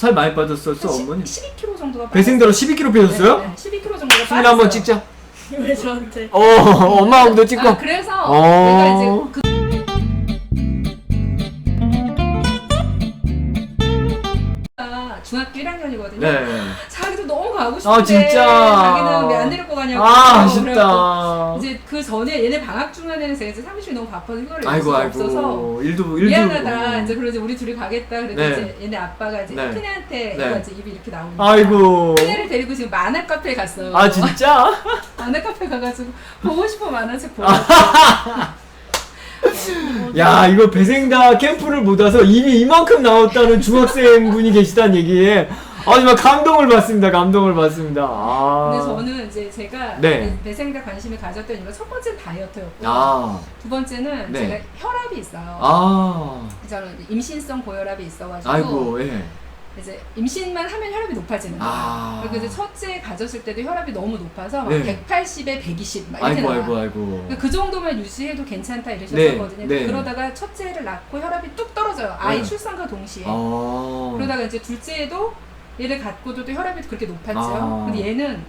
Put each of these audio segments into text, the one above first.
살 많이 빠졌었어 한 어머니 12kg 정도가 배생대로 12kg 빼셨어요? 네, 네, 12kg 정도가 수민 빠졌어요. 한번 찍자 왜 저한테? 어 엄마하고도 찍고 아, 그래서 어. 내가 이제 그 아, 중학교 1학년이거든요. 네. 너무 가고 싶은데 아, 진짜. 자기는 왜 안 데리고 가냐고. 아 그래갖고 아쉽다 이제 그 전에 얘네 방학 중간에는 제가 이제 사무실이 너무 바빠서 휴가를 낼 아이고 수가 없어서 아이고 일도 일도 미안하다. 이제 그러지 우리 둘이 가겠다. 그래서 네. 이제 얘네 아빠가 이제 네. 큰애한테 네. 얘가 이제 입이 이렇게 나오니까 아이고 큰애를 데리고 지금 만화 카페에 갔어요. 아 진짜? 만화 카페 가가지고 보고 싶어 만화책 보고. 야 이거 배생다 캠프를 못 와서 입이 이만큼 나왔다는 중학생 분이 계시다는 얘기에 아 정말 감동을 받습니다 감동을 받습니다 아 근데 저는 이제 제가 네. 배생다 관심을 가졌던 이유가 첫 번째는 다이어트였고 아, 두 번째는 네. 제가 혈압이 있어요. 아, 저는 임신성 고혈압이 있어가지고 아이고, 예. 이제 임신만 하면 혈압이 높아지는 거예요. 아. 그리고 이제 첫째 가졌을 때도 혈압이 너무 높아서 막 네. 180에 120막 이렇게 아이고, 나와. 아이고, 아이고. 그러니까 그 정도만 유지해도 괜찮다 이러셨었거든요. 네, 네. 그러다가 첫째를 낳고 혈압이 뚝 떨어져요. 아이 네. 출산과 동시에. 아, 그러다가 이제 둘째도 얘를 갖고도 또 혈압이 그렇게 높았죠. 아. 근데 얘는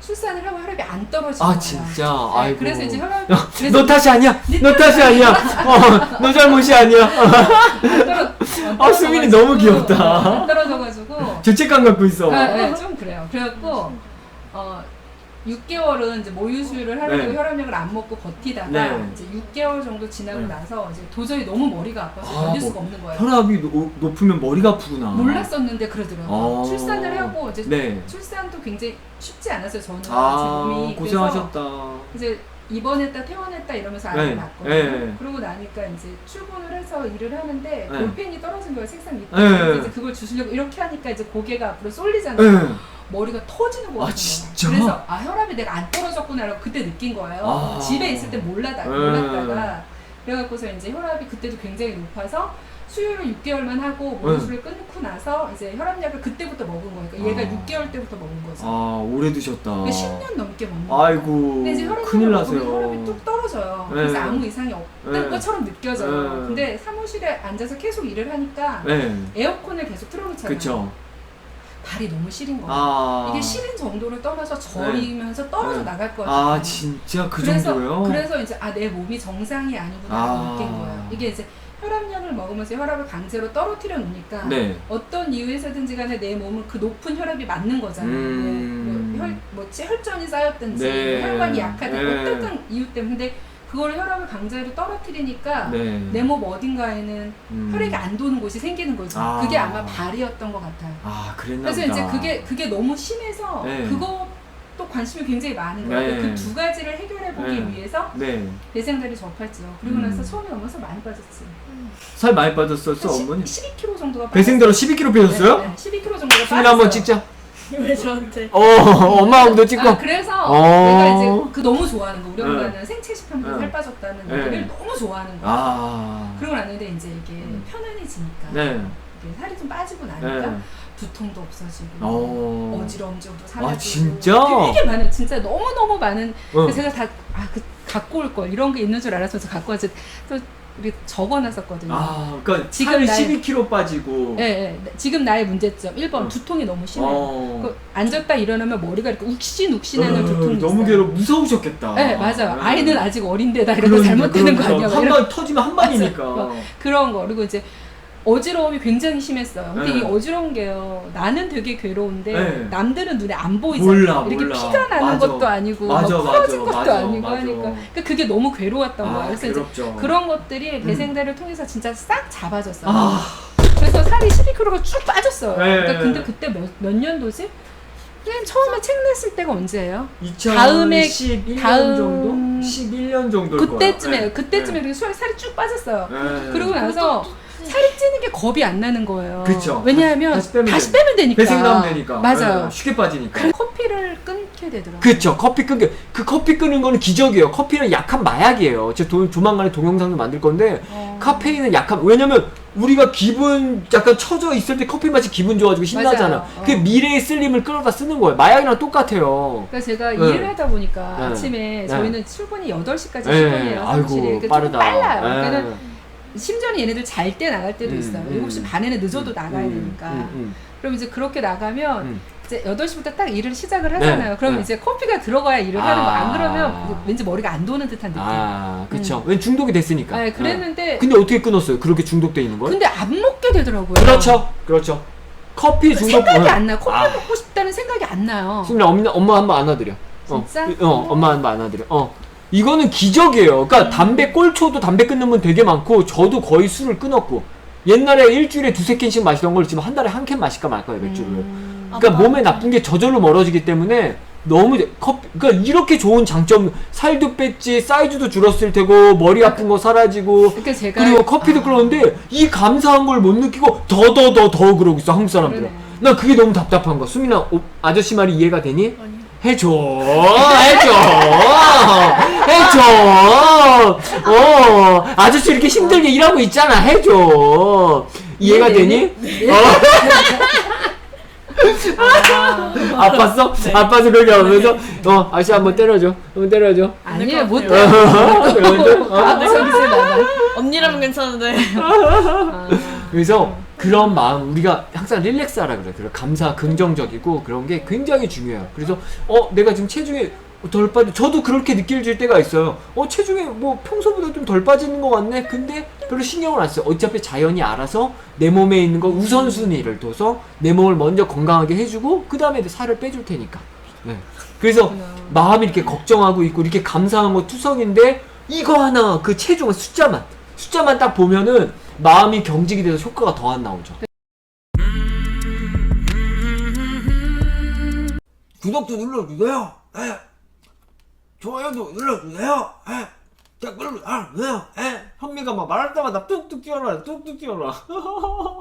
출산을 하고 혈압이 안 떨어지는 아, 거야. 진짜? 네, 아이고. 그래서 이제 혈압 너 탓이 아니야. 너 탓이 아니야. 어, 너 잘못이 아니야. 아, 수민이 너무 귀엽다. 안 떨어져가지고 죄책감 갖고 있어. 네, 네, 좀 그래요. 그래갖고 어 6개월은 이제 모유 수유를 하려고 네. 혈압약을 안 먹고 버티다가 네. 이제 6개월 정도 지나고 네. 나서 이제 도저히 너무 머리가 아파서 아, 견딜 뭐, 수가 없는 거예요. 혈압이 노, 높으면 머리가 아프구나. 몰랐었는데 그러더라고요. 아. 출산을 하고 이제 네. 출산도 굉장히 쉽지 않았어요. 저는 제 아, 몸이 고생하셨다. 이제 입원했다 퇴원했다 이러면서 네, 아이를 낳거든요. 네. 그러고 나니까 이제 출근을 해서 일을 하는데 네. 볼펜이 떨어진 거예요 책상 밑에. 네. 그래서 이제 그걸 주시려고 이렇게 하니까 이제 고개가 앞으로 쏠리잖아요. 네. 머리가 터지는 거예요. 아, 진짜? 그래서 아 혈압이 내가 안 떨어졌구나라고 그때 느낀 거예요. 아. 집에 있을 때 몰라다 네. 몰랐다가 그래갖고서 이제 혈압이 그때도 굉장히 높아서 수유를 6개월만 하고 모유수를 끊고 나서 이제 혈압약을 그때부터 먹은 거니까 얘가 네. 아. 6개월 때부터 먹은 거죠. 아, 오래 드셨다. 그러니까 10년 넘게 먹는 거예요. 아이고, 근데 이제 혈압약을 큰일 나세요. 혈압이 뚝 떨어져요. 네. 그래서 아무 이상이 없다는 네. 것처럼 느껴져요. 네. 근데 사무실에 앉아서 계속 일을 하니까 네, 에어컨을 계속 틀어놓잖아요. 그쵸. 발이 너무 시린 거예요. 아. 이게 시린 정도를 떠나서 저리면서 떨어져 네. 나갈 거예요. 아, 진짜 그 그래서, 정도요? 그래서 이제 아 내 몸이 정상이 아니구나 아. 느낀 거예요. 이게 이제 혈압약을 먹으면서 혈압을 강제로 떨어뜨려 놓으니까 네. 어떤 이유에서든지 간에 내 몸은 그 높은 혈압이 맞는 거잖아요. 음. 뭐, 혈, 뭐 혈전이 쌓였든지 네. 뭐 혈관이 약하든 네. 어떤 이유 때문에 그걸 혈압을 강제로 떨어뜨리니까 네. 내 몸 어딘가에는 음. 혈액이 안 도는 곳이 생기는 거죠. 아. 그게 아마 발이었던 것 같아요. 아, 그랬나 그래서 보다. 이제 그게 그게 너무 심해서 네. 그것도 관심이 굉장히 많은 거예요. 네. 그 두 가지를 해결해 보기 네. 위해서 네. 내생다리 접했죠. 그리고 음. 나서 처음에 오면서 많이 빠졌지. 살 많이 빠졌었어, 한 어머니? 12kg 정도가 배생대로 12kg 빼셨어요? 네, 네, 12kg 정도가 수민 빠졌어요. 한번 찍자. 왜 저한테? 어, 엄마하고도 찍고. 아, 그래서 어. 내가 이제 그 너무 좋아하는 거 우리 네. 엄마는 생체식품에서 네. 살 빠졌다는 네. 얘기를 너무 좋아하는 거야. 아. 그러고 났는데 이제 이게 음. 편안해지니까 네. 이게 살이 좀 빠지고 나니까 네. 두통도 없어지고 어. 어지러움도 사라지고 아, 진짜? 되게 많은 진짜 너무 너무 많은 어. 제가 다 아 그 갖고 올 걸 이런 게 있는 줄 알아서 저 갖고 와서 또 우리 적어놨었거든요. 아, 그러니까 지금 나이- 12kg 빠지고. 예, 예. 지금 나의 문제점 1번 어. 두통이 너무 심해요. 어. 그 앉았다 일어나면 머리가 이렇게 욱신욱신하는 어, 두통이 너무 있어요. 괴로 무서우셨겠다. 네 맞아요. 네. 아이는 아직 어린데다 이러다 그러니까, 잘못되는 거 그러니까. 아니야? 한 이런- 번 터지면 한 방이니까. 맞아. 그런 거 그리고 이제 어지러움이 굉장히 심했어요. 근데 네. 이 어지러운 게요. 나는 되게 괴로운데 네. 남들은 눈에 안 보이잖아요. 몰라, 이렇게 몰라. 피가 나는 맞아. 것도 아니고 맞아, 막 풀어진 맞아, 것도 맞아, 아니고 맞아. 하니까 그러니까 그게 너무 괴로웠던 아, 거예요. 그래서 이제 괴롭죠. 그런 것들이 음. 배생대를 통해서 진짜 싹 잡아줬어요. 아, 그래서 살이 12kg가 쭉 빠졌어요. 네. 그러니까 근데 그때 몇, 몇 년도지? 그냥 처음에 책 냈을 때가 언제예요? 2011년 다음에- 다음- 정도? 11년 정도. 그때쯤에 그때쯤에 이렇게 술- 살이 쭉 빠졌어요. 네. 그러고 나서 살이 찌는 게 겁이 안 나는 거예요. 그쵸. 왜냐하면 다시 빼면 다시 되- 빼면 되니까. 배생감 되니까. 맞아요. 네, 쉽게 빠지니까. 커피를 끊게 되더라고요. 그쵸 커피 끊겨 그 커피 끊는 거는 기적이에요 커피는 약한 마약이에요 제가 도- 조만간에 동영상도 만들 건데 어. 카페인은 약한 왜냐면 우리가 기분 약간 처져 있을 때 커피 맛이 기분 좋아지고 신나잖아 맞아요. 어. 그게 미래의 슬림을 끌어다 쓰는 거예요 마약이랑 똑같아요 그러니까 제가 네. 일을 하다 보니까 네. 아침에 네. 저희는 출근이 8시까지 네. 출근이에요. 사무실이. 그러니까 빠르다. 좀 빨라요. 네. 그러니까 심지어는 얘네들 잘 때 나갈 때도 음, 있어요. 음. 7시 반에는 늦어도 나가야 음, 되니까. 음, 음. 그럼 이제 그렇게 나가면 음. 이제 8시부터 딱 일을 시작을 하잖아요. 네, 그럼 네. 이제 커피가 들어가야 일을 하는 거. 안 아. 그러면 왠지 머리가 안 도는 듯한 느낌. 아, 그쵸. 왜 중독이 됐으니까. 네, 그랬는데 네. 근데 어떻게 끊었어요? 그렇게 중독돼 있는 걸? 근데 안 먹게 되더라고요. 그렇죠. 그렇죠. 커피 중독. 생각이 어. 안 나요. 커피 아. 먹고 싶다는 생각이 안 나요. 수민아 엄마 엄마 한 번 안아드려. 어. 진짜? 어, 엄마 한 번 안아드려. 어. 이거는 기적이에요. 그러니까 담배 꼴초도 담배 끊는 분 되게 많고 저도 거의 술을 끊었고 옛날에 일주일에 두세 캔씩 마시던 걸 지금 한 달에 한 캔 마실까 말까요 맥주를. 음. 그러니까 아, 몸에 나쁜 게 저절로 멀어지기 때문에 너무 커피 그러니까 이렇게 좋은 장점 살도 뺐지 사이즈도 줄었을 테고 머리 아픈 거 사라지고 그러니까 제가 그리고 커피도 아, 끌었는데 이 감사한 걸 못 느끼고 더 더 더 더 그러고 있어 한국 사람들은 그러네. 나 그게 너무 답답한 거야 수민아 어, 아저씨 말이 이해가 되니? 아니요. 해줘 해줘 해줘 어 아저씨 이렇게 힘들게 일하고 있잖아 해줘 이해가 되니? 어? 아, 아팠어? 아파서 그렇게 하면서 어 아저씨 한번 때려줘 한번 때려줘 아니에요 못것 같아요. 그러죠? 어? 아, 나가. 언니라면 괜찮은데. 아, 그래서 그런 마음 우리가 항상 릴렉스하라 그래. 그래 감사, 긍정적이고 그런 게 굉장히 중요해요. 그래서 어 내가 지금 체중이 덜 빠져. 저도 그렇게 느낄 때가 있어요. 어 체중이 뭐 평소보다 좀 덜 빠지는 것 같네. 근데 별로 신경을 안 써요. 어차피 자연이 알아서 내 몸에 있는 거 우선순위를 둬서 내 몸을 먼저 건강하게 해주고 그 다음에 살을 빼줄 테니까. 네. 그래서. 마음이 이렇게 걱정하고 있고 이렇게 감사한 거 투성인데 이거 하나 그 체중은 숫자만 숫자만 딱 보면은 마음이 경직이 돼서 효과가 더 안 나오죠. 구독도 눌러주세요. 예. 좋아요도 눌러주세요. 예. 댓글도 달아주세요. 예. 현미가 막 말할 때마다 뚝뚝 뛰어라, 뚝뚝 뛰어라.